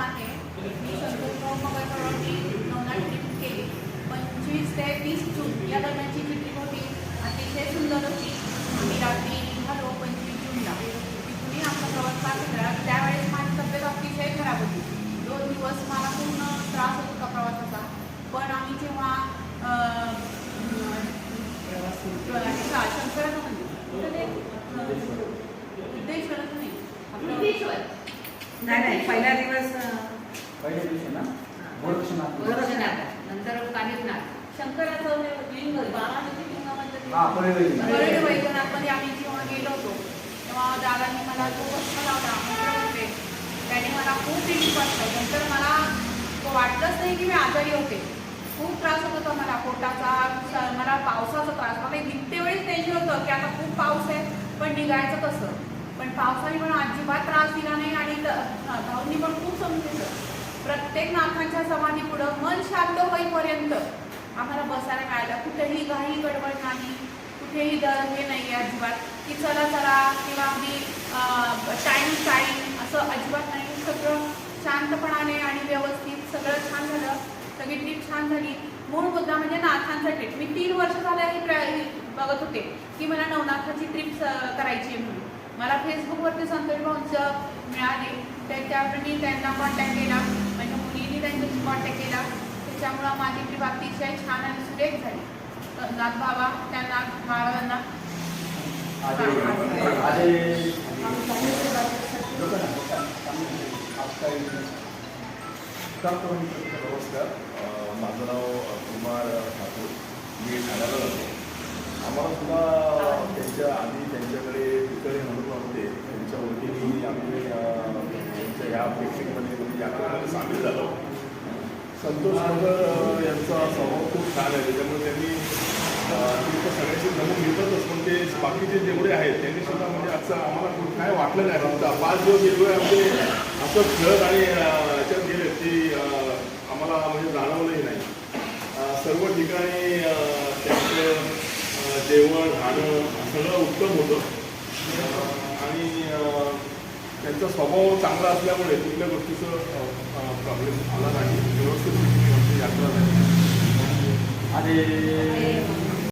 आहे. मी संतोषराव मगरकरांनी नवनाथ ट्रिप केली. पंचवीस ते तीस जून या दरम्यानची जी ट्रिप होती. अतिशय सुंदर होती. आम्ही रात्री निघालो पंचवीस जूनला. तिथूनही आमचा प्रवास पार झाला त्यावेळेस माझी तब्येत अतिशय खराब होती. दोन दिवस मला पूर्ण त्रास होत होता प्रवासाचा. पण आम्ही जेव्हा शंकराचं नाही आपलं नाही नाही पहिला दिवस अं, पहिल्या दिवशी ना? गोरक्षनाथ. नंतर शंकराचं हे लिंग हा वैद्यनाथमध्ये आम्ही जेव्हा गेलो होतो तेव्हा दादांनी मला जो प्रश्न लावला मंत्र होते त्याने मला खूप रिलीफ वाटलं. नंतर मला वाटलंच नाही की मी आजारी होते. खूप त्रास होत होता मला पोटाचा मला पावसाचा त्रास. मला निघते वेळेस टेन्शन होतं की आता खूप पाऊस आहे पण निघायचं कसं? पण पावसाने पण अजिबात त्रास दिला नाही. नाथावनी पण खूप समजलं प्रत्येक नाथांच्या समाधी पुढं मन शांत होईपर्यंत आम्हाला बसायला मिळायला कुठेही घाई गडबड नाही कुठेही दर हे नाही आहे अजिबात. की चला चला किंवा अगदी टाईम टाईम असं अजिबात नाही. सगळं शांतपणाने आणि व्यवस्थित सगळं छान झालं. सगळी ट्रीप छान झाली. मूळ मुद्दा म्हणजे नाथांचा ट्रीप मी तीन वर्ष झालं हे बघत होते की मला नवनाथाची ट्रीप करायची आहे म्हणून. मला फेसबुकवरती संतोष भाऊंचं मिळाले. त्या- त्यावेळी मी त्यांना कॉन्टॅक्ट केला. माझ्या मुलीने त्यांच्याशी कॉन्टॅक्ट केला त्याच्यामुळं माझी ट्रीप अतिशय छान आणि सुरेख झाली. तर नाथ बाबा त्या नाथ बाबांना आजे आजे नमस्कार माझं नाव कुमार ठाकूर. मी ठाण्याला जातो आम्हाला सुद्धा त्यांच्या आधी त्यांच्याकडे पितळे म्हणून होते त्यांच्या वतीने आम्ही अ, तुम्ही या म्हणजे सामील झालो संतोष नगर यांचा स्वभाव खूप छान आहे. त्याच्यामुळे त्यांनी तुमचं तिथं सगळ्याशी जमून घेतच पण ते बाकीचे जेवढे आहेत त्यांनी सुद्धा म्हणजे असं आम्हाला खूप काय वाटलं नाही. आमचा पाच दिवस वेगवेगळे आमचे असं खेळत आणि याच्यात गेले की आम्हाला म्हणजे जाणवलंही नाही. सर्व ठिकाणी त्यांचं जेवण राहणं सगळं उत्तम होतं. आणि त्यांचा स्वभाव चांगला असल्यामुळे कुठल्या गोष्टीचं प्रॉब्लेम आला नाही. व्यवस्थित यात्रा झाली आणि